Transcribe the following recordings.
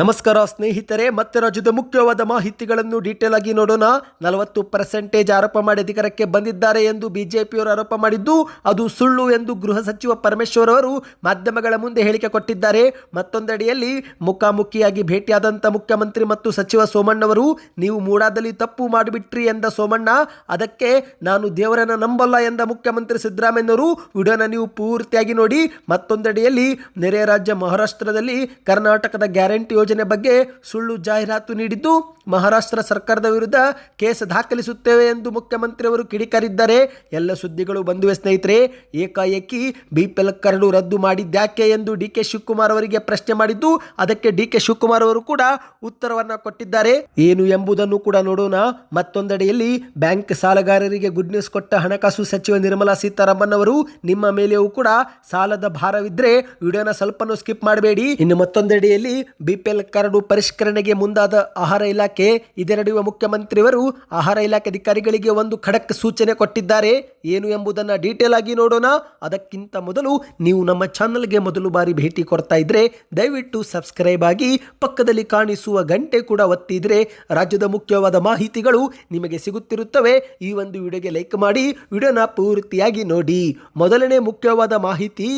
ನಮಸ್ಕಾರ ಸ್ನೇಹಿತರೆ, ಮತ್ತೆ ರಾಜ್ಯದ ಮುಖ್ಯವಾದ ಮಾಹಿತಿಗಳನ್ನು ಡೀಟೇಲ್ ಆಗಿ ನೋಡೋಣ. ನಲವತ್ತು ಪರ್ಸೆಂಟೇಜ್ ಆರೋಪ ಮಾಡಿ ಅಧಿಕಾರಕ್ಕೆ ಬಂದಿದ್ದಾರೆ ಎಂದು ಬಿಜೆಪಿಯವರು ಆರೋಪ ಮಾಡಿದ್ದು, ಅದು ಸುಳ್ಳು ಎಂದು ಗೃಹ ಸಚಿವ ಪರಮೇಶ್ವರ್ ಅವರು ಮಾಧ್ಯಮಗಳ ಮುಂದೆ ಹೇಳಿಕೆ ಕೊಟ್ಟಿದ್ದಾರೆ. ಮತ್ತೊಂದೆಡೆಯಲ್ಲಿ ಮುಖಾಮುಖಿಯಾಗಿ ಭೇಟಿಯಾದಂಥ ಮುಖ್ಯಮಂತ್ರಿ ಮತ್ತು ಸಚಿವ ಸೋಮಣ್ಣವರು ನೀವು ಮೂಡಾದಲ್ಲಿ ತಪ್ಪು ಮಾಡಿಬಿಟ್ರಿ ಎಂದ ಸೋಮಣ್ಣ, ಅದಕ್ಕೆ ನಾನು ದೇವರನ್ನ ನಂಬಲ್ಲ ಎಂದ ಮುಖ್ಯಮಂತ್ರಿ ಸಿದ್ದರಾಮಯ್ಯನವರು ವಿಡಿಯೋನ ನೀವು ಪೂರ್ತಿಯಾಗಿ ನೋಡಿ. ಮತ್ತೊಂದೆಡೆಯಲ್ಲಿ ನೆರೆಯ ರಾಜ್ಯ ಮಹಾರಾಷ್ಟ್ರದಲ್ಲಿ ಕರ್ನಾಟಕದ ಗ್ಯಾರಂಟಿ ಯೋಜನೆ ಬಗ್ಗೆ ಸುಳ್ಳು ಜಾಹೀರಾತು ನೀಡಿದ್ದು ಮಹಾರಾಷ್ಟ್ರ ಸರ್ಕಾರದ ವಿರುದ್ಧ ಕೇಸ್ ದಾಖಲಿಸುತ್ತೇವೆ ಎಂದು ಮುಖ್ಯಮಂತ್ರಿಯವರು ಕಿಡಿಕಾರಿದ್ದಾರೆ. ಎಲ್ಲ ಸುದ್ದಿಗಳು ಬಂದುವೆ ಸ್ನೇಹಿತರೆ, ಏಕಾಏಕಿ ಬಿಪಿಎಲ್ ಕರಡು ರದ್ದು ಮಾಡಿದ್ಯಾಕೆ ಎಂದು ಡಿ ಕೆ ಶಿವಕುಮಾರ್ ಅವರಿಗೆ ಪ್ರಶ್ನೆ ಮಾಡಿದ್ದು, ಅದಕ್ಕೆ ಡಿ ಕೆ ಶಿವಕುಮಾರ್ ಅವರು ಕೂಡ ಉತ್ತರವನ್ನು ಕೊಟ್ಟಿದ್ದಾರೆ. ಏನು ಎಂಬುದನ್ನು ಕೂಡ ನೋಡೋಣ. ಮತ್ತೊಂದೆಡೆಯಲ್ಲಿ ಬ್ಯಾಂಕ್ ಸಾಲಗಾರರಿಗೆ ಗುಡ್ ನ್ಯೂಸ್ ಕೊಟ್ಟ ಹಣಕಾಸು ಸಚಿವ ನಿರ್ಮಲಾ ಸೀತಾರಾಮನ್ ಅವರು, ನಿಮ್ಮ ಮೇಲೆಯೂ ಕೂಡ ಸಾಲದ ಭಾರವಿದ್ರೆ ವಿಡಿಯೋನ ಸ್ವಲ್ಪನೂ ಸ್ಕಿಪ್ ಮಾಡಬೇಡಿ. ಇನ್ನು ಮತ್ತೊಂದೆಡೆಯಲ್ಲಿ ಬಿಪಿಎಲ್ ಕರಡು ಪರಿಷ್ಕರಣೆಗೆ ಮುಂದಾದ ಆಹಾರ ಇಲಾಖೆ ಇದೇ ನಡುವೆ ಮುಖ್ಯಮಂತ್ರಿಯವರು ಆಹಾರ ಇಲಾಖೆ ಅಧಿಕಾರಿಗಳಿಗೆ ಒಂದು ಖಡಕ್ ಸೂಚನೆ ಕೊಟ್ಟಿದ್ದಾರೆ. ಏನು ಎಂಬುದನ್ನ ಡೀಟೇಲ್ ಆಗಿ ನೋಡೋಣ. ಅದಕ್ಕಿಂತ ಮೊದಲು ನೀವು ನಮ್ಮ ಚಾನಲ್ಗೆ ಮೊದಲು ಬಾರಿ ಭೇಟಿ ಕೊಡ್ತಾ ಇದ್ರೆ, ದಯವಿಟ್ಟು ಸಬ್ಸ್ಕ್ರೈಬ್ ಆಗಿ ಪಕ್ಕದಲ್ಲಿ ಕಾಣಿಸುವ ಗಂಟೆ ಕೂಡ ಒತ್ತಿದ್ರೆ, ರಾಜ್ಯದ ಮುಖ್ಯವಾದ ಮಾಹಿತಿಗಳು ನಿಮಗೆ ಸಿಗುತ್ತಿರುತ್ತವೆ. ಈ ಒಂದು ವಿಡಿಯೋಗೆ ಲೈಕ್ ಮಾಡಿ, ವಿಡಿಯೋನ ಪೂರ್ತಿಯಾಗಿ ನೋಡಿ. ಮೊದಲನೇ ಮುಖ್ಯವಾದ ಮಾಹಿತಿ,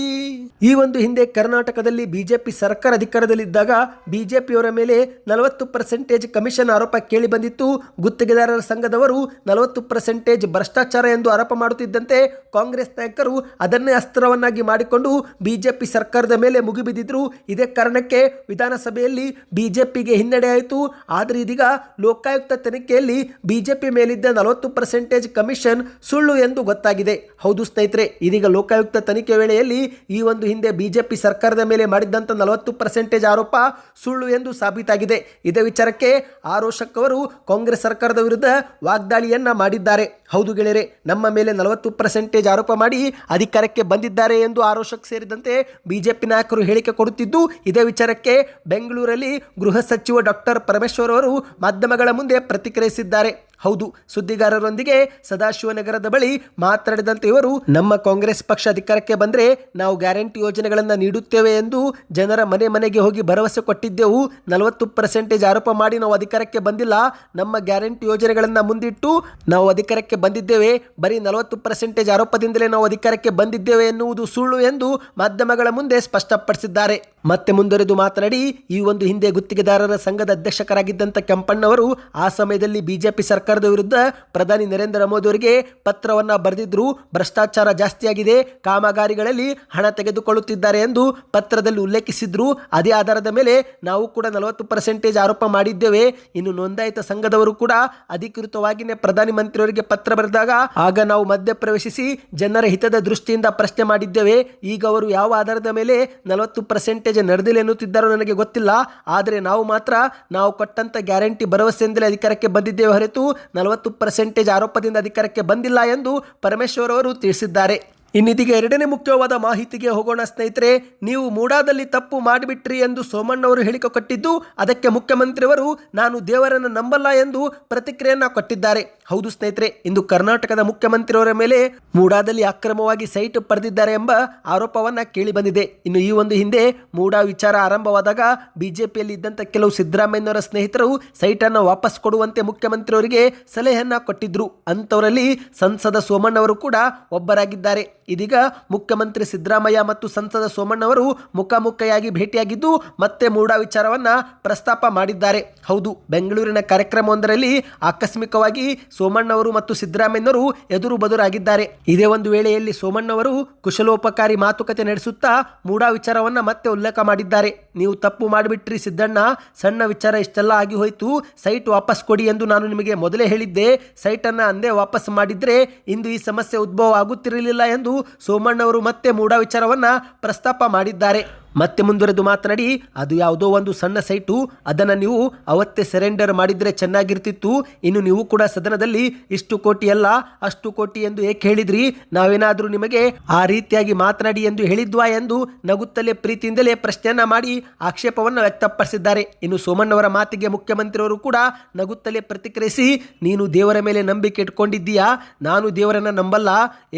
ಈ ಒಂದು ಹಿಂದೆ ಕರ್ನಾಟಕದಲ್ಲಿ ಬಿಜೆಪಿ ಸರ್ಕಾರ ಅಧಿಕಾರದಲ್ಲಿದ್ದಾಗ ಬಿಜೆಪಿಯವರ ಮೇಲೆ ನಲವತ್ತು ಪರ್ಸೆಂಟೇಜ್ ಕಮಿಷನ್ ಆರೋಪ ಕೇಳಿ ಬಂದಿತ್ತು. ಗುತ್ತಿಗೆದಾರರ ಸಂಘದವರು ನಲವತ್ತು ಪರ್ಸೆಂಟೇಜ್ ಭ್ರಷ್ಟಾಚಾರ ಎಂದು ಆರೋಪ ಮಾಡುತ್ತಿದ್ದಂತೆ ಕಾಂಗ್ರೆಸ್ ನಾಯಕರು ಅದನ್ನೇ ಅಸ್ತ್ರವನ್ನಾಗಿ ಮಾಡಿಕೊಂಡು ಬಿಜೆಪಿ ಸರ್ಕಾರದ ಮೇಲೆ ಮುಗಿಬಿದ್ದಿದ್ರು ಇದೇ ಕಾರಣಕ್ಕೆ ವಿಧಾನಸಭೆಯಲ್ಲಿ ಬಿಜೆಪಿಗೆ ಹಿನ್ನಡೆ ಆಯಿತು. ಆದರೆ ಇದೀಗ ಲೋಕಾಯುಕ್ತ ತನಿಖೆಯಲ್ಲಿ ಬಿಜೆಪಿ ಮೇಲಿದ್ದ ನಲವತ್ತು ಪರ್ಸೆಂಟೇಜ್ ಕಮಿಷನ್ ಸುಳ್ಳು ಎಂದು ಗೊತ್ತಾಗಿದೆ. ಹೌದು ಸ್ನೇಹಿತರೆ, ಇದೀಗ ಲೋಕಾಯುಕ್ತ ತನಿಖೆ ವೇಳೆಯಲ್ಲಿ ಈ ಒಂದು ಹಿಂದೆ ಬಿಜೆಪಿ ಸರ್ಕಾರದ ಮೇಲೆ ಮಾಡಿದ್ದಂಥ ನಲವತ್ತು ಪರ್ಸೆಂಟೇಜ್ ಆರೋಪ ಸುಳ್ಳು ಎಂದು ಸಾಬೀತಾಗಿದೆ. ಇದೇ ವಿಚಾರಕ್ಕೆ ಆರೋಶಕ್ ಅವರು ಕಾಂಗ್ರೆಸ್ ಸರ್ಕಾರದ ವಿರುದ್ಧ ವಾಗ್ದಾಳಿಯನ್ನ ಮಾಡಿದ್ದಾರೆ. ಹೌದು ಗೆಳೆಯರೆ, ನಮ್ಮ ಮೇಲೆ ನಲವತ್ತು ಪರ್ಸೆಂಟೇಜ್ ಆರೋಪ ಮಾಡಿ ಅಧಿಕಾರಕ್ಕೆ ಬಂದಿದ್ದಾರೆ ಎಂದು ಆರೋಷಕ್ ಸೇರಿದಂತೆ ಬಿಜೆಪಿ ನಾಯಕರು ಹೇಳಿಕೆ ಕೊಡುತ್ತಿದ್ದು, ಇದೇ ವಿಚಾರಕ್ಕೆ ಬೆಂಗಳೂರಲ್ಲಿ ಗೃಹ ಸಚಿವ ಡಾಕ್ಟರ್ ಪರಮೇಶ್ವರ್ ಅವರು ಮಾಧ್ಯಮಗಳ ಮುಂದೆ ಪ್ರತಿಕ್ರಿಯಿಸಿದ್ದಾರೆ. ಹೌದು, ಸುದ್ದಿಗಾರರೊಂದಿಗೆ ಸದಾಶಿವನಗರದ ಬಳಿ ಮಾತನಾಡಿದಂತೆ ಇವರು, ನಮ್ಮ ಕಾಂಗ್ರೆಸ್ ಪಕ್ಷ ಅಧಿಕಾರಕ್ಕೆ ಬಂದರೆ ನಾವು ಗ್ಯಾರಂಟಿ ಯೋಜನೆಗಳನ್ನು ನೀಡುತ್ತೇವೆ ಎಂದು ಜನರ ಮನೆ ಮನೆಗೆ ಹೋಗಿ ಭರವಸೆ ಕೊಟ್ಟಿದ್ದೆವು. ನಲವತ್ತು ಪರ್ಸೆಂಟೇಜ್ ಆರೋಪ ಮಾಡಿ ನಾವು ಅಧಿಕಾರಕ್ಕೆ ಬಂದಿಲ್ಲ. ನಮ್ಮ ಗ್ಯಾರಂಟಿ ಯೋಜನೆಗಳನ್ನು ಮುಂದಿಟ್ಟು ನಾವು ಅಧಿಕಾರಕ್ಕೆ ಬಂದಿದ್ದೇವೆ. ಬರೀ ನಲವತ್ತು ಪರ್ಸೆಂಟೇಜ್ ಆರೋಪದಿಂದಲೇ ನಾವು ಅಧಿಕಾರಕ್ಕೆ ಬಂದಿದ್ದೇವೆ ಎನ್ನುವುದು ಸುಳ್ಳು ಎಂದು ಮಾಧ್ಯಮಗಳ ಮುಂದೆ ಸ್ಪಷ್ಟಪಡಿಸಿದ್ದಾರೆ. ಮತ್ತೆ ಮುಂದುವರೆದು ಮಾತನಾಡಿ, ಈ ಒಂದು ಹಿಂದೆ ಗುತ್ತಿಗೆದಾರರ ಸಂಘದ ಅಧ್ಯಕ್ಷರಾಗಿದ್ದಂಥ ಕೆಂಪಣ್ಣವರು ಆ ಸಮಯದಲ್ಲಿ ಬಿಜೆಪಿ ಸರ್ಕಾರದ ವಿರುದ್ಧ ಪ್ರಧಾನಿ ನರೇಂದ್ರ ಮೋದಿ ಅವರಿಗೆ ಪತ್ರವನ್ನ ಬರೆದಿದ್ರು ಭ್ರಷ್ಟಾಚಾರ ಜಾಸ್ತಿಯಾಗಿದೆ, ಕಾಮಗಾರಿಗಳಲ್ಲಿ ಹಣ ತೆಗೆದುಕೊಳ್ಳುತ್ತಿದ್ದಾರೆ ಎಂದು ಪತ್ರದಲ್ಲಿ ಉಲ್ಲೇಖಿಸಿದ್ರು ಅದೇ ಆಧಾರದ ಮೇಲೆ ನಾವು ಕೂಡ ನಲವತ್ತು ಪರ್ಸೆಂಟೇಜ್ ಆರೋಪ ಮಾಡಿದ್ದೇವೆ. ಇನ್ನು ನೋಂದಾಯಿತ ಸಂಘದವರು ಕೂಡ ಅಧಿಕೃತವಾಗಿಯೇ ಪ್ರಧಾನಿ ಮಂತ್ರಿಯವರಿಗೆ ಪತ್ರ ಬರೆದಾಗ ಆಗ ನಾವು ಮಧ್ಯ ಪ್ರವೇಶಿಸಿ ಜನರ ಹಿತದ ದೃಷ್ಟಿಯಿಂದ ಪ್ರಶ್ನೆ ಮಾಡಿದ್ದೇವೆ. ಈಗ ಅವರು ಯಾವ ಆಧಾರದ ಮೇಲೆ ನಲವತ್ತು ಪರ್ಸೆಂಟೇಜ್ ನಡೆದಿಲ್ಲ ಎನ್ನುತ್ತಿದ್ದಾರೋ ನನಗೆ ಗೊತ್ತಿಲ್ಲ. ಆದರೆ ನಾವು ಮಾತ್ರ ನಾವು ಕೊಟ್ಟಂತ ಗ್ಯಾರಂಟಿ ಭರವಸೆಯಿಂದಲೇ ಅಧಿಕಾರಕ್ಕೆ ಬಂದಿದ್ದೇವೆ ಹೊರತು ನಲವತ್ತು ಪರ್ಸೆಂಟೇಜ್ ಆರೋಪದಿಂದ ಅಧಿಕಾರಕ್ಕೆ ಬಂದಿಲ್ಲ ಎಂದು ಪರಮೇಶ್ವರ್ ಅವರು ತಿಳಿಸಿದ್ದಾರೆ. ಇನ್ನಿದೀಗ ಎರಡನೇ ಮುಖ್ಯವಾದ ಮಾಹಿತಿಗೆ ಹೋಗೋಣ ಸ್ನೇಹಿತರೆ, ನೀವು ಮೂಡಾದಲ್ಲಿ ತಪ್ಪು ಮಾಡಿಬಿಟ್ರಿ ಎಂದು ಸೋಮಣ್ಣವರು ಹೇಳಿಕೆ ಕೊಟ್ಟಿದ್ದು, ಅದಕ್ಕೆ ಮುಖ್ಯಮಂತ್ರಿಯವರು, ನಾನು ದೇವರನ್ನು ನಂಬಲ್ಲ ಎಂದು ಪ್ರತಿಕ್ರಿಯೆಯನ್ನು ಕೊಟ್ಟಿದ್ದಾರೆ. ಹೌದು ಸ್ನೇಹಿತರೆ, ಇಂದು ಕರ್ನಾಟಕದ ಮುಖ್ಯಮಂತ್ರಿಯವರ ಮೇಲೆ ಮೂಡಾದಲ್ಲಿ ಅಕ್ರಮವಾಗಿ ಸೈಟ್ ಪಡೆದಿದ್ದಾರೆ ಎಂಬ ಆರೋಪವನ್ನ ಕೇಳಿ ಬಂದಿದೆ ಇನ್ನು ಈ ಒಂದು ಹಿಂದೆ ಮೂಡಾ ವಿಚಾರ ಆರಂಭವಾದಾಗ ಬಿಜೆಪಿಯಲ್ಲಿ ಇದ್ದಂಥ ಕೆಲವು ಸಿದ್ದರಾಮಯ್ಯನವರ ಸ್ನೇಹಿತರು ಸೈಟನ್ನು ವಾಪಸ್ ಕೊಡುವಂತೆ ಮುಖ್ಯಮಂತ್ರಿಯವರಿಗೆ ಸಲಹೆಯನ್ನ ಕೊಟ್ಟಿದ್ದರು ಅಂಥವರಲ್ಲಿ ಸಂಸದ ಸೋಮಣ್ಣವರು ಕೂಡ ಒಬ್ಬರಾಗಿದ್ದಾರೆ. ಇದೀಗ ಮುಖ್ಯಮಂತ್ರಿ ಸಿದ್ದರಾಮಯ್ಯ ಮತ್ತು ಸಂಸದ ಸೋಮಣ್ಣವರು ಮುಖಾಮುಖಿಯಾಗಿ ಭೇಟಿಯಾಗಿದ್ದು ಮತ್ತೆ ಮೂಡಾ ವಿಚಾರವನ್ನ ಪ್ರಸ್ತಾಪ ಮಾಡಿದ್ದಾರೆ. ಹೌದು, ಬೆಂಗಳೂರಿನ ಕಾರ್ಯಕ್ರಮವೊಂದರಲ್ಲಿ ಆಕಸ್ಮಿಕವಾಗಿ ಸೋಮಣ್ಣವರು ಮತ್ತು ಸಿದ್ದರಾಮಯ್ಯನವರು ಎದುರು ಬದುರಾಗಿದ್ದಾರೆ. ಇದೇ ಒಂದು ವೇಳೆಯಲ್ಲಿ ಸೋಮಣ್ಣವರು ಕುಶಲೋಪಕಾರಿ ಮಾತುಕತೆ ನಡೆಸುತ್ತಾ ಮೂಡಾ ವಿಚಾರವನ್ನ ಮತ್ತೆ ಉಲ್ಲೇಖ ಮಾಡಿದ್ದಾರೆ. ನೀವು ತಪ್ಪು ಮಾಡಿಬಿಟ್ರಿ ಸಿದ್ದಣ್ಣ, ಸಣ್ಣ ವಿಚಾರ ಇಷ್ಟೆಲ್ಲ ಆಗಿ ಹೋಯ್ತು, ಸೈಟ್ ವಾಪಸ್ ಕೊಡಿ ಎಂದು ನಾನು ನಿಮಗೆ ಮೊದಲೇ ಹೇಳಿದ್ದೆ. ಸೈಟನ್ನು ಅಂದೇ ವಾಪಸ್ ಮಾಡಿದ್ರೆ ಇಂದು ಈ ಸಮಸ್ಯೆ ಉದ್ಭವ ಆಗುತ್ತಿರಲಿಲ್ಲ ಎಂದು ಸೋಮಣ್ಣವರು ಮತ್ತೆ ಮೂಢ ವಿಚಾರವನ್ನ ಪ್ರಸ್ತಾಪ ಮಾಡಿದ್ದಾರೆ. ಮತ್ತೆ ಮುಂದುವರೆದು ಮಾತನಾಡಿ, ಅದು ಯಾವುದೋ ಒಂದು ಸಣ್ಣ ಸೈಟು, ಅದನ್ನು ನೀವು ಅವತ್ತೇ ಸೆರೆಂಡರ್ ಮಾಡಿದರೆ ಚೆನ್ನಾಗಿರ್ತಿತ್ತು. ಇನ್ನು ನೀವು ಕೂಡ ಸದನದಲ್ಲಿ ಇಷ್ಟು ಕೋಟಿ ಅಲ್ಲ, ಅಷ್ಟು ಕೋಟಿ ಎಂದು ಏಕೆ ಹೇಳಿದ್ರಿ? ನಾವೇನಾದರೂ ನಿಮಗೆ ಆ ರೀತಿಯಾಗಿ ಮಾತನಾಡಿ ಎಂದು ಹೇಳಿದ್ವಾ ಎಂದು ನಗುತ್ತಲೇ ಪ್ರೀತಿಯಿಂದಲೇ ಪ್ರಶ್ನೆಯನ್ನ ಮಾಡಿ ಆಕ್ಷೇಪವನ್ನು ವ್ಯಕ್ತಪಡಿಸಿದ್ದಾರೆ. ಇನ್ನು ಸೋಮಣ್ಣವರ ಮಾತಿಗೆ ಮುಖ್ಯಮಂತ್ರಿಯವರು ಕೂಡ ನಗುತ್ತಲೇ ಪ್ರತಿಕ್ರಿಯಿಸಿ, ನೀನು ದೇವರ ಮೇಲೆ ನಂಬಿಕೆ ಇಟ್ಕೊಂಡಿದ್ದೀಯಾ? ನಾನು ದೇವರನ್ನ ನಂಬಲ್ಲ.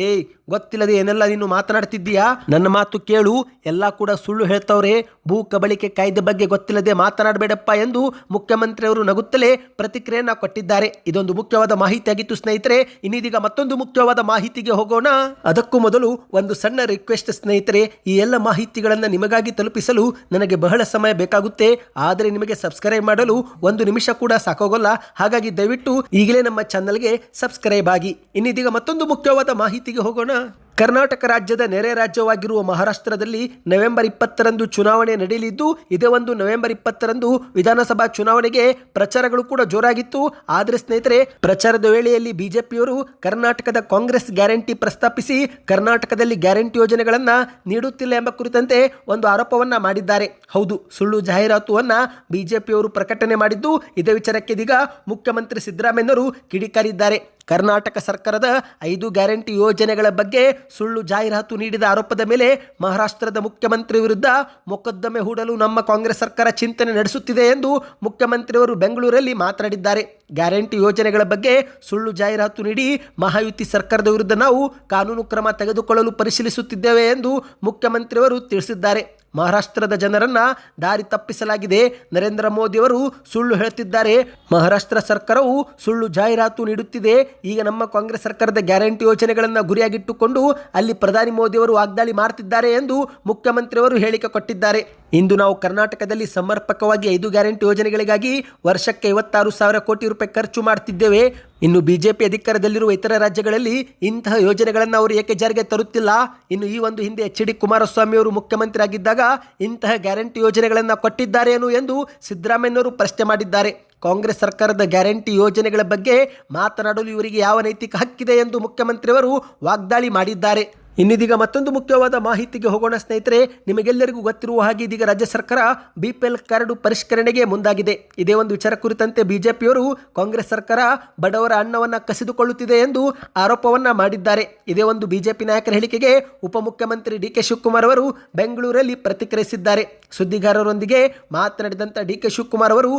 ಏಯ್, ಗೊತ್ತಿಲ್ಲದೆ ಏನೆಲ್ಲ ನೀನು ಮಾತನಾಡ್ತಿದ್ದೀಯಾ? ನನ್ನ ಮಾತು ಕೇಳು. ಎಲ್ಲ ಕೂಡ ಸುಳ್ಳು ಹೇಳ್ತವ್ರೆ, ಭೂ ಕಬಳಿಕೆ ಕಾಯ್ದೆ ಬಗ್ಗೆ ಗೊತ್ತಿಲ್ಲದೆ ಮಾತನಾಡಬೇಡಪ್ಪ ಎಂದು ಮುಖ್ಯಮಂತ್ರಿಯವರು ನಗುತ್ತಲೇ ಪ್ರತಿಕ್ರಿಯೆಯನ್ನು ಕೊಟ್ಟಿದ್ದಾರೆ. ಇದೊಂದು ಮುಖ್ಯವಾದ ಮಾಹಿತಿಯಾಗಿತ್ತು ಸ್ನೇಹಿತರೆ. ಇನ್ನಿದೀಗ ಮತ್ತೊಂದು ಮುಖ್ಯವಾದ ಮಾಹಿತಿಗೆ ಹೋಗೋಣ. ಅದಕ್ಕೂ ಮೊದಲು ಒಂದು ಸಣ್ಣ ರಿಕ್ವೆಸ್ಟ್ ಸ್ನೇಹಿತರೆ. ಈ ಎಲ್ಲ ಮಾಹಿತಿಗಳನ್ನು ನಿಮಗಾಗಿ ತಲುಪಿಸಲು ನನಗೆ ಬಹಳ ಸಮಯ ಬೇಕಾಗುತ್ತೆ. ಆದರೆ ನಿಮಗೆ ಸಬ್ಸ್ಕ್ರೈಬ್ ಮಾಡಲು ಒಂದು ನಿಮಿಷ ಕೂಡ ಸಾಕೋಗಲ್ಲ. ಹಾಗಾಗಿ ದಯವಿಟ್ಟು ಈಗಲೇ ನಮ್ಮ ಚಾನಲ್ಗೆ ಸಬ್ಸ್ಕ್ರೈಬ್ ಆಗಿ. ಇನ್ನಿದೀಗ ಮತ್ತೊಂದು ಮುಖ್ಯವಾದ ಮಾಹಿತಿಗೆ ಹೋಗೋಣ. ಕರ್ನಾಟಕ ರಾಜ್ಯದ ನೆರೆ ರಾಜ್ಯವಾಗಿರುವ ಮಹಾರಾಷ್ಟ್ರದಲ್ಲಿ ನವೆಂಬರ್ ಇಪ್ಪತ್ತರಂದು ಚುನಾವಣೆ ನಡೆಯಲಿದ್ದು, ಇದೇ ಒಂದು ನವೆಂಬರ್ ಇಪ್ಪತ್ತರಂದು ವಿಧಾನಸಭಾ ಚುನಾವಣೆಗೆ ಪ್ರಚಾರಗಳು ಕೂಡ ಜೋರಾಗಿತ್ತು. ಆದರೆ ಸ್ನೇಹಿತರೆ, ಪ್ರಚಾರದ ವೇಳೆಯಲ್ಲಿ ಬಿಜೆಪಿಯವರು ಕರ್ನಾಟಕದ ಕಾಂಗ್ರೆಸ್ ಗ್ಯಾರಂಟಿ ಪ್ರಸ್ತಾಪಿಸಿ ಕರ್ನಾಟಕದಲ್ಲಿ ಗ್ಯಾರಂಟಿ ಯೋಜನೆಗಳನ್ನು ನೀಡುತ್ತಿಲ್ಲ ಎಂಬ ಕುರಿತಂತೆ ಒಂದು ಆರೋಪವನ್ನ ಮಾಡಿದ್ದಾರೆ. ಹೌದು, ಸುಳ್ಳು ಜಾಹೀರಾತುವನ್ನು ಬಿಜೆಪಿಯವರು ಪ್ರಕಟಣೆ ಮಾಡಿದ್ದು, ಇದೇ ವಿಚಾರಕ್ಕೆ ಇದೀಗ ಮುಖ್ಯಮಂತ್ರಿ ಸಿದ್ದರಾಮಯ್ಯನವರು ಕಿಡಿಕಾರಿದ್ದಾರೆ. ಕರ್ನಾಟಕ ಸರ್ಕಾರದ ಐದು ಗ್ಯಾರಂಟಿ ಯೋಜನೆಗಳ ಬಗ್ಗೆ ಸುಳ್ಳು ಜಾಹೀರಾತು ನೀಡಿದ ಆರೋಪದ ಮೇಲೆ ಮಹಾರಾಷ್ಟ್ರದ ಮುಖ್ಯಮಂತ್ರಿ ವಿರುದ್ಧ ಮೊಕದ್ದಮೆ ಹೂಡಲು ನಮ್ಮ ಕಾಂಗ್ರೆಸ್ ಸರ್ಕಾರ ಚಿಂತನೆ ನಡೆಸುತ್ತಿದೆ ಎಂದು ಮುಖ್ಯಮಂತ್ರಿಯವರು ಬೆಂಗಳೂರಲ್ಲಿ ಮಾತನಾಡಿದ್ದಾರೆ. ಗ್ಯಾರಂಟಿ ಯೋಜನೆಗಳ ಬಗ್ಗೆ ಸುಳ್ಳು ಜಾಹೀರಾತು ನೀಡಿ ಮಹಾಯುತಿ ಸರ್ಕಾರದ ವಿರುದ್ಧ ನಾವು ಕಾನೂನು ಕ್ರಮ ತೆಗೆದುಕೊಳ್ಳಲು ಪರಿಶೀಲಿಸುತ್ತಿದ್ದೇವೆ ಎಂದು ಮುಖ್ಯಮಂತ್ರಿಯವರು ತಿಳಿಸಿದ್ದಾರೆ. ಮಹಾರಾಷ್ಟ್ರದ ಜನರನ್ನ ದಾರಿ ತಪ್ಪಿಸಲಾಗಿದೆ. ನರೇಂದ್ರ ಮೋದಿಯವರು ಸುಳ್ಳು ಹೇಳುತ್ತಿದ್ದಾರೆ ಮಹಾರಾಷ್ಟ್ರ ಸರ್ಕಾರವು ಸುಳ್ಳು ಜಾಹೀರಾತು ನೀಡುತ್ತಿದೆ. ಈಗ ನಮ್ಮ ಕಾಂಗ್ರೆಸ್ ಸರ್ಕಾರದ ಗ್ಯಾರಂಟಿ ಯೋಜನೆಗಳನ್ನು ಗುರಿಯಾಗಿಟ್ಟುಕೊಂಡು ಅಲ್ಲಿ ಪ್ರಧಾನಿ ಮೋದಿಯವರು ವಾಗ್ದಾಳಿ ಮಾಡ್ತಿದ್ದಾರೆ ಎಂದು ಮುಖ್ಯಮಂತ್ರಿಯವರು ಹೇಳಿಕೆ ಕೊಟ್ಟಿದ್ದಾರೆ. ಇಂದು ನಾವು ಕರ್ನಾಟಕದಲ್ಲಿ ಸಮರ್ಪಕವಾಗಿ ಐದು ಗ್ಯಾರಂಟಿ ಯೋಜನೆಗಳಿಗಾಗಿ ವರ್ಷಕ್ಕೆ ಐವತ್ತಾರು ಸಾವಿರ ಕೋಟಿ ರೂಪಾಯಿ ಖರ್ಚು ಮಾಡ್ತಿದ್ದೇವೆ. ಇನ್ನು ಬಿಜೆಪಿ ಅಧಿಕಾರದಲ್ಲಿರುವ ಇತರ ರಾಜ್ಯಗಳಲ್ಲಿ ಇಂತಹ ಯೋಜನೆಗಳನ್ನು ಅವರು ಏಕೆ ಜಾರಿಗೆ ತರುತ್ತಿಲ್ಲ? ಇನ್ನು ಈ ಒಂದು ಹಿಂದೆ ಎಚ್ ಡಿ ಕುಮಾರಸ್ವಾಮಿ ಅವರು ಮುಖ್ಯಮಂತ್ರಿ ಆಗಿದ್ದಾಗ ಇಂತಹ ಗ್ಯಾರಂಟಿ ಯೋಜನೆಗಳನ್ನು ಕೊಟ್ಟಿದ್ದಾರೇನು ಎಂದು ಸಿದ್ದರಾಮಯ್ಯನವರು ಪ್ರಶ್ನೆ ಮಾಡಿದ್ದಾರೆ. ಕಾಂಗ್ರೆಸ್ ಸರ್ಕಾರದ ಗ್ಯಾರಂಟಿ ಯೋಜನೆಗಳ ಬಗ್ಗೆ ಮಾತನಾಡಲು ಇವರಿಗೆ ಯಾವ ನೈತಿಕ ಹಕ್ಕಿದೆ ಎಂದು ಮುಖ್ಯಮಂತ್ರಿಯವರು ವಾಗ್ದಾಳಿ ಮಾಡಿದ್ದಾರೆ. ಇನ್ನಿದೀಗ ಮತ್ತೊಂದು ಮುಖ್ಯವಾದ ಮಾಹಿತಿಗೆ ಹೋಗೋಣ ಸ್ನೇಹಿತರೆ, ನಿಮಗೆಲ್ಲರಿಗೂ ಗೊತ್ತಿರುವ ಹಾಗೆ ಇದೀಗ ರಾಜ್ಯ ಸರ್ಕಾರ ಬಿಪಿಎಲ್ ಕಾರ್ಡು ಪರಿಷ್ಕರಣೆಗೆ ಮುಂದಾಗಿದೆ. ಇದೇ ಒಂದು ವಿಚಾರ ಕುರಿತಂತೆ ಬಿಜೆಪಿಯವರು ಕಾಂಗ್ರೆಸ್ ಸರ್ಕಾರ ಬಡವರ ಅನ್ನವನ್ನು ಕಸಿದುಕೊಳ್ಳುತ್ತಿದೆ ಎಂದು ಆರೋಪವನ್ನ ಮಾಡಿದ್ದಾರೆ. ಇದೇ ಒಂದು ಬಿಜೆಪಿ ನಾಯಕರ ಹೇಳಿಕೆಗೆ ಉಪಮುಖ್ಯಮಂತ್ರಿ ಡಿ ಕೆ ಶಿವಕುಮಾರ್ ಅವರು ಬೆಂಗಳೂರಲ್ಲಿ ಪ್ರತಿಕ್ರಿಯಿಸಿದ್ದಾರೆ. ಸುದ್ದಿಗಾರರೊಂದಿಗೆ ಮಾತನಾಡಿದಂಥ ಡಿ ಕೆ ಶಿವಕುಮಾರ್ ಅವರು,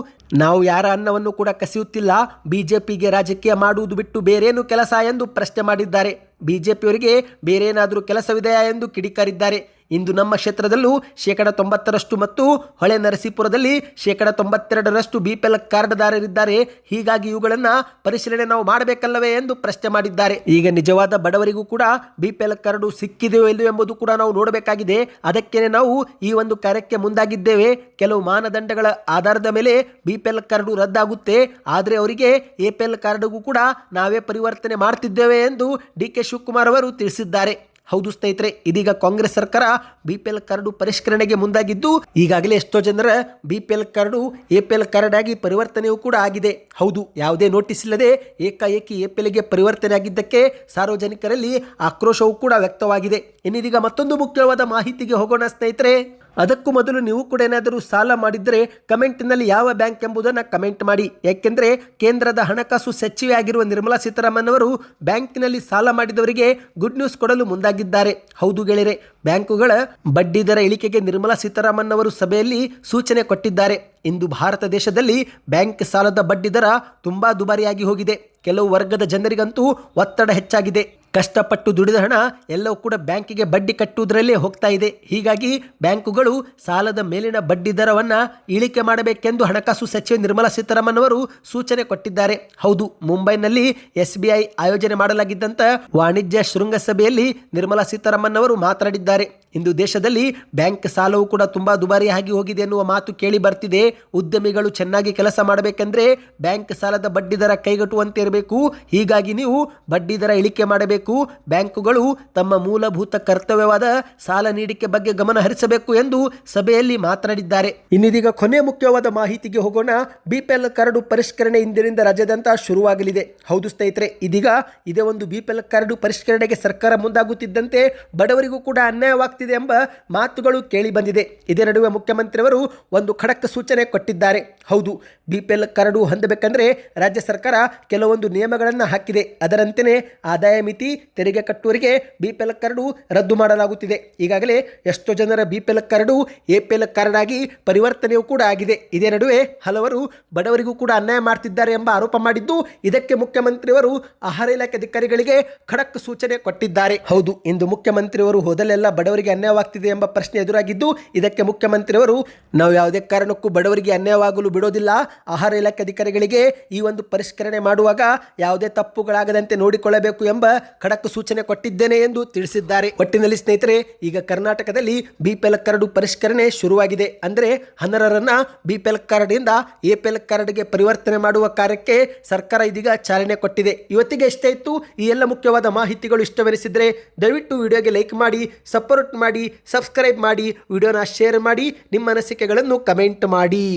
ನಾವು ಯಾರ ಅನ್ನವನ್ನು ಕೂಡ ಕಸಿಯುತ್ತಿಲ್ಲ, ಬಿಜೆಪಿಗೆ ರಾಜಕೀಯ ಮಾಡುವುದು ಬಿಟ್ಟು ಬೇರೇನು ಕೆಲಸ ಎಂದು ಪ್ರಶ್ನೆ ಮಾಡಿದ್ದಾರೆ. ಬಿಜೆಪಿಯವರಿಗೆ ಬೇರೇನಾದರೂ ಕೆಲಸವಿದೆಯಾ ಎಂದು ಕಿಡಿಕಾರಿದ್ದಾರೆ. ಇಂದು ನಮ್ಮ ಕ್ಷೇತ್ರದಲ್ಲೂ ಶೇಕಡ ತೊಂಬತ್ತರಷ್ಟು ಮತ್ತು ಹೊಳೆ ನರಸೀಪುರದಲ್ಲಿ ಶೇಕಡ ತೊಂಬತ್ತೆರಡರಷ್ಟು ಬಿ ಪಿ ಎಲ್ ಕಾರ್ಡ್ದಾರರಿದ್ದಾರೆ. ಹೀಗಾಗಿ ಇವುಗಳನ್ನು ಪರಿಶೀಲನೆ ನಾವು ಮಾಡಬೇಕಲ್ಲವೇ ಎಂದು ಪ್ರಶ್ನೆ ಮಾಡಿದ್ದಾರೆ. ಈಗ ನಿಜವಾದ ಬಡವರಿಗೂ ಕೂಡ ಬಿ ಪಿ ಎಲ್ ಕಾರ್ಡು ಸಿಕ್ಕಿದೆಯೋ ಇಲ್ಲೋ ಎಂಬುದು ಕೂಡ ನಾವು ನೋಡಬೇಕಾಗಿದೆ. ಅದಕ್ಕೇನೆ ನಾವು ಈ ಒಂದು ಕಾರ್ಯಕ್ಕೆ ಮುಂದಾಗಿದ್ದೇವೆ. ಕೆಲವು ಮಾನದಂಡಗಳ ಆಧಾರದ ಮೇಲೆ ಬಿ ಪಿ ಎಲ್ ಕಾರ್ಡು ರದ್ದಾಗುತ್ತೆ. ಆದರೆ ಅವರಿಗೆ ಎ ಪಿ ಎಲ್ ಕಾರ್ಡ್ಗೂ ಕೂಡ ನಾವೇ ಪರಿವರ್ತನೆ ಮಾಡ್ತಿದ್ದೇವೆ ಎಂದು ಡಿ ಕೆ ಶಿವಕುಮಾರ್ ಅವರು ತಿಳಿಸಿದ್ದಾರೆ. ಹೌದು ಸ್ನೇಹಿತರೆ, ಇದೀಗ ಕಾಂಗ್ರೆಸ್ ಸರ್ಕಾರ ಬಿಪಿಎಲ್ ಎಲ್ ಕಾರ್ಡು ಪರಿಷ್ಕರಣೆಗೆ ಮುಂದಾಗಿದ್ದು, ಈಗಾಗಲೇ ಎಷ್ಟೋ ಜನರ ಬಿಪಿಎಲ್ ಕಾರ್ಡು ಎಪಿಎಲ್ ಕಾರ್ಡ್ ಆಗಿ ಪರಿವರ್ತನೆಯೂ ಕೂಡ ಆಗಿದೆ. ಹೌದು, ಯಾವುದೇ ನೋಟಿಸ್ ಇಲ್ಲದೆ ಏಕಾಏಕಿ ಎಪಿಎಲ್ಗೆ ಪರಿವರ್ತನೆ ಆಗಿದ್ದಕ್ಕೆ ಸಾರ್ವಜನಿಕರಲ್ಲಿ ಆಕ್ರೋಶವೂ ಕೂಡ ವ್ಯಕ್ತವಾಗಿದೆ. ಇನ್ನಿದೀಗ ಮತ್ತೊಂದು ಮುಖ್ಯವಾದ ಮಾಹಿತಿಗೆ ಹೋಗೋಣ ಸ್ನೇಹಿತರೆ. ಅದಕ್ಕೂ ಮೊದಲು ನೀವು ಕೂಡ ಏನಾದರೂ ಸಾಲ ಮಾಡಿದ್ದರೆ ಕಮೆಂಟ್ನಲ್ಲಿ ಯಾವ ಬ್ಯಾಂಕ್ ಎಂಬುದನ್ನು ಕಮೆಂಟ್ ಮಾಡಿ. ಯಾಕೆಂದರೆ ಕೇಂದ್ರದ ಹಣಕಾಸು ಸಚಿವೆ ಆಗಿರುವ ನಿರ್ಮಲಾ ಸೀತಾರಾಮನ್ ಅವರು ಬ್ಯಾಂಕಿನಲ್ಲಿ ಸಾಲ ಮಾಡಿದವರಿಗೆ ಗುಡ್ ನ್ಯೂಸ್ ಕೊಡಲು ಮುಂದಾಗಿದ್ದಾರೆ. ಹೌದು ಗೆಳೆಯರೆ, ಬ್ಯಾಂಕುಗಳ ಬಡ್ಡಿ ದರ ಇಳಿಕೆಗೆ ನಿರ್ಮಲಾ ಸೀತಾರಾಮನ್ ಅವರು ಸಭೆಯಲ್ಲಿ ಸೂಚನೆ ಕೊಟ್ಟಿದ್ದಾರೆ. ಇಂದು ಭಾರತ ದೇಶದಲ್ಲಿ ಬ್ಯಾಂಕ್ ಸಾಲದ ಬಡ್ಡಿ ದರ ತುಂಬಾ ದುಬಾರಿಯಾಗಿ ಹೋಗಿದೆ. ಕೆಲವು ವರ್ಗದ ಜನರಿಗಂತೂ ಒತ್ತಡ ಹೆಚ್ಚಾಗಿದೆ. ಕಷ್ಟಪಟ್ಟು ದುಡಿದ ಹಣ ಎಲ್ಲವೂ ಕೂಡ ಬ್ಯಾಂಕಿಗೆ ಬಡ್ಡಿ ಕಟ್ಟುವುದರಲ್ಲೇ ಹೋಗ್ತಾ ಇದೆ. ಹೀಗಾಗಿ ಬ್ಯಾಂಕುಗಳು ಸಾಲದ ಮೇಲಿನ ಬಡ್ಡಿ ದರವನ್ನು ಇಳಿಕೆ ಮಾಡಬೇಕೆಂದು ಹಣಕಾಸು ಸಚಿವೆ ನಿರ್ಮಲಾ ಸೀತಾರಾಮನ್ ಅವರು ಸೂಚನೆ ಕೊಟ್ಟಿದ್ದಾರೆ. ಹೌದು, ಮುಂಬೈನಲ್ಲಿ ಎಸ್ ಬಿ ಐ ಆಯೋಜನೆ ಮಾಡಲಾಗಿದ್ದಂಥ ವಾಣಿಜ್ಯ ಶೃಂಗಸಭೆಯಲ್ಲಿ ನಿರ್ಮಲಾ ಸೀತಾರಾಮನ್ ಅವರು ಮಾತನಾಡಿದ್ದಾರೆ. ಇಂದು ದೇಶದಲ್ಲಿ ಬ್ಯಾಂಕ್ ಸಾಲವು ಕೂಡ ತುಂಬಾ ದುಬಾರಿಯಾಗಿ ಹೋಗಿದೆ ಎನ್ನುವ ಮಾತು ಕೇಳಿ ಬರ್ತಿದೆ. ಉದ್ಯಮಿಗಳು ಚೆನ್ನಾಗಿ ಕೆಲಸ ಮಾಡಬೇಕೆಂದ್ರೆ ಬ್ಯಾಂಕ್ ಸಾಲದ ಬಡ್ಡಿ ದರ ಕೈಗಟ್ಟುವಂತೆ ಇರಬೇಕು. ಹೀಗಾಗಿ ನೀವು ಬಡ್ಡಿ ದರ ಇಳಿಕೆ ಮಾಡಬೇಕು. ಬ್ಯಾಂಕುಗಳು ತಮ್ಮ ಮೂಲಭೂತ ಕರ್ತವ್ಯವಾದ ಸಾಲ ನೀಡಿಕೆ ಬಗ್ಗೆ ಗಮನ ಹರಿಸಬೇಕು ಎಂದು ಸಭೆಯಲ್ಲಿ ಮಾತನಾಡಿದ್ದಾರೆ. ಇನ್ನಿದೀಗ ಕೊನೆ ಮುಖ್ಯವಾದ ಮಾಹಿತಿಗೆ ಹೋಗೋಣ. ಬಿಪಿಎಲ್ ಕರಡು ಪರಿಷ್ಕರಣೆ ಇಂದಿನಿಂದ ರಾಜ್ಯಾದ್ಯಂತ ಶುರುವಾಗಲಿದೆ. ಹೌದು ಸ್ನೇಹಿತರೆ, ಇದೀಗ ಇದೇ ಒಂದು ಬಿಪಿಎಲ್ ಕರಡು ಪರಿಷ್ಕರಣೆಗೆ ಸರ್ಕಾರ ಮುಂದಾಗುತ್ತಿದ್ದಂತೆ ಬಡವರಿಗೂ ಕೂಡ ಅನ್ಯಾಯವಾಗ್ತಿದೆ ಎಂಬ ಮಾತುಗಳು ಕೇಳಿ ಬಂದಿದೆ. ಇದೇ ನಡುವೆ ಮುಖ್ಯಮಂತ್ರಿಯವರು ಒಂದು ಖಡಕ್ ಸೂಚನೆ ಕೊಟ್ಟಿದ್ದಾರೆ. ಹೌದು, ಬಿಪಿಎಲ್ ಕರಡು ಹೊಂದಬೇಕಂದ್ರೆ ರಾಜ್ಯ ಸರ್ಕಾರ ಕೆಲವೊಂದು ನಿಯಮಗಳನ್ನು ಹಾಕಿದೆ. ಅದರಂತೆಯೇ ಆದಾಯ ಮಿತಿ ತೆರಿಗೆ ಕಟ್ಟುವರಿಗೆ ಬಿಪಿಎಲ್ ಕಾರ್ಡು ರದ್ದು ಮಾಡಲಾಗುತ್ತಿದೆ. ಈಗಾಗಲೇ ಎಷ್ಟೋ ಜನರ ಬಿಪಿಎಲ್ ಕಾರ್ಡು ಎಪಿಎಲ್ ಕಾರ್ಡ್ ಆಗಿ ಪರಿವರ್ತನೆಯೂ ಕೂಡ ಆಗಿದೆ. ಇದೇ ನಡುವೆ ಹಲವರು ಬಡವರಿಗೂ ಕೂಡ ಅನ್ಯಾಯ ಮಾಡ್ತಿದ್ದಾರೆ ಎಂಬ ಆರೋಪ ಮಾಡಿದ್ದು, ಇದಕ್ಕೆ ಮುಖ್ಯಮಂತ್ರಿಯವರು ಆಹಾರ ಇಲಾಖೆ ಅಧಿಕಾರಿಗಳಿಗೆ ಖಡಕ್ ಸೂಚನೆ ಕೊಟ್ಟಿದ್ದಾರೆ. ಹೌದು, ಇಂದು ಮುಖ್ಯಮಂತ್ರಿಯವರು ಬಡವರಿಗೆ ಬಡವರಿಗೆ ಅನ್ಯಾಯವಾಗ್ತಿದೆ ಎಂಬ ಪ್ರಶ್ನೆ ಎದುರಾಗಿದ್ದು, ಇದಕ್ಕೆ ಮುಖ್ಯಮಂತ್ರಿಯವರು ನಾವು ಯಾವುದೇ ಕಾರಣಕ್ಕೂ ಬಡವರಿಗೆ ಅನ್ಯಾಯವಾಗಲು ಬಿಡೋದಿಲ್ಲ. ಆಹಾರ ಇಲಾಖೆ ಅಧಿಕಾರಿಗಳಿಗೆ ಈ ಒಂದು ಪರಿಷ್ಕರಣೆ ಮಾಡುವಾಗ ಯಾವುದೇ ತಪ್ಪುಗಳಾಗದಂತೆ ನೋಡಿಕೊಳ್ಳಬೇಕು ಎಂಬ ಖಡಕ್ ಸೂಚನೆ ಕೊಟ್ಟಿದ್ದೇನೆ ಎಂದು ತಿಳಿಸಿದ್ದಾರೆ. ಒಟ್ಟಿನಲ್ಲಿ ಸ್ನೇಹಿತರೆ, ಈಗ ಕರ್ನಾಟಕದಲ್ಲಿ ಬಿಪಿಎಲ್ ಕಾರ್ಡು ಪರಿಷ್ಕರಣೆ ಶುರುವಾಗಿದೆ. ಅಂದರೆ ಹನ್ನರರನ್ನ ಬಿಪಿಎಲ್ ಕಾರ್ಡ್ನಿಂದ ಎಪಿಎಲ್ ಕಾರ್ಡ್ಗೆ ಪರಿವರ್ತನೆ ಮಾಡುವ ಕಾರ್ಯಕ್ಕೆ ಸರ್ಕಾರ ಇದೀಗ ಚಾಲನೆ ಕೊಟ್ಟಿದೆ. ಇವತ್ತಿಗೆ ಇಷ್ಟೇ ಇತ್ತು, ಈ ಎಲ್ಲ ಮುಖ್ಯವಾದ ಮಾಹಿತಿಗಳು ಇಷ್ಟವೆನಿಸಿದ್ರೆ ದಯವಿಟ್ಟು ವಿಡಿಯೋಗೆ ಲೈಕ್ ಮಾಡಿ, ಸಪೋರ್ಟ್ ಮಾಡಿ, ಸಬ್ಸ್ಕ್ರೈಬ್ ಮಾಡಿ, ವಿಡಿಯೋನ ಶೇರ್ ಮಾಡಿ, ನಿಮ್ಮ ಅನಿಸಿಕೆಗಳನ್ನು ಕಮೆಂಟ್ ಮಾಡಿ.